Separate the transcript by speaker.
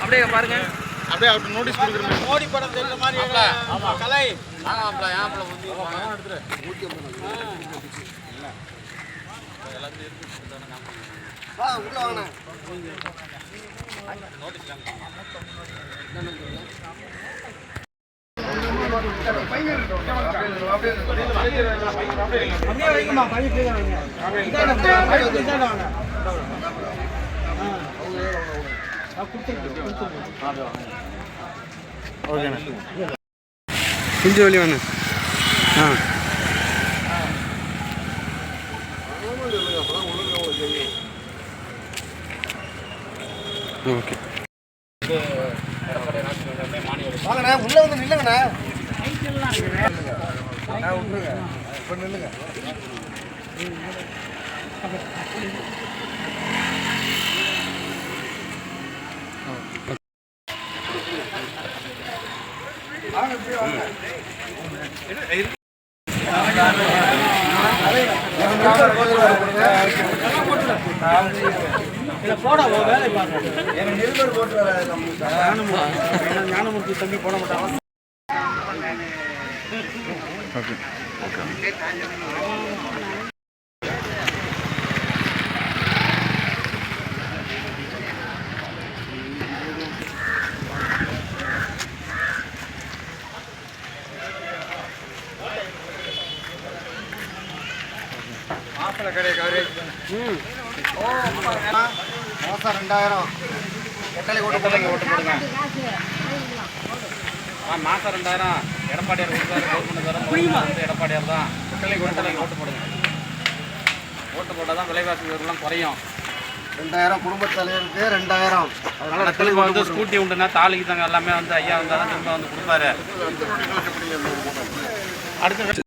Speaker 1: அப்படியே பாருங்க
Speaker 2: அப்படியே அவருக்கு நோட்டீஸ் கொடுக்குறேன்
Speaker 3: மோடி படம் தெரிஞ்ச மாதிரி கலை அப்படியே வைங்கம்மா பையன் கீழே வைங்க இதாண்ட வாங்க, பையன் இதாண்ட வாங்க. ஆ. ஆ, கொடுத்துருங்க, கொடுத்துருங்க.
Speaker 2: ஓகேண்ணா
Speaker 4: கொஞ்சம் வெளியே ஆ. ஓகே.
Speaker 3: வாங்கண்ணா உள்ள வந்து நில்லுங்கண்ணே. இதில் போட உன் வேலை பாருங்க ஞானமூர்த்தி தம்பி போட மாட்டாங்க மாசம் ரெண்டாயிரம். எட்டலை ஓட்டு போடுங்க ஓட்டு போடுங்க.
Speaker 1: மாசம் ரெண்டாயிரம். எடப்பாடியார் கொடுத்தாரு கவர்மெண்ட் தரம் எடப்பாடியார் தான். குட்டலை குட்டலை ஓட்டு போடுங்க. ஓட்டு போட்டால் தான் விலைவாசி உயர்வுலாம் குறையும்.
Speaker 3: ரெண்டாயிரம் குடும்ப தலைவருக்கு ரெண்டாயிரம். அதனால
Speaker 1: திரும்ப வந்து ஸ்கூட்டி உண்டுனா தாலிக்கு தாங்க எல்லாமே வந்து ஐயா வந்தால் தான் திரும்ப வந்து கொடுப்பாரு. அடுத்த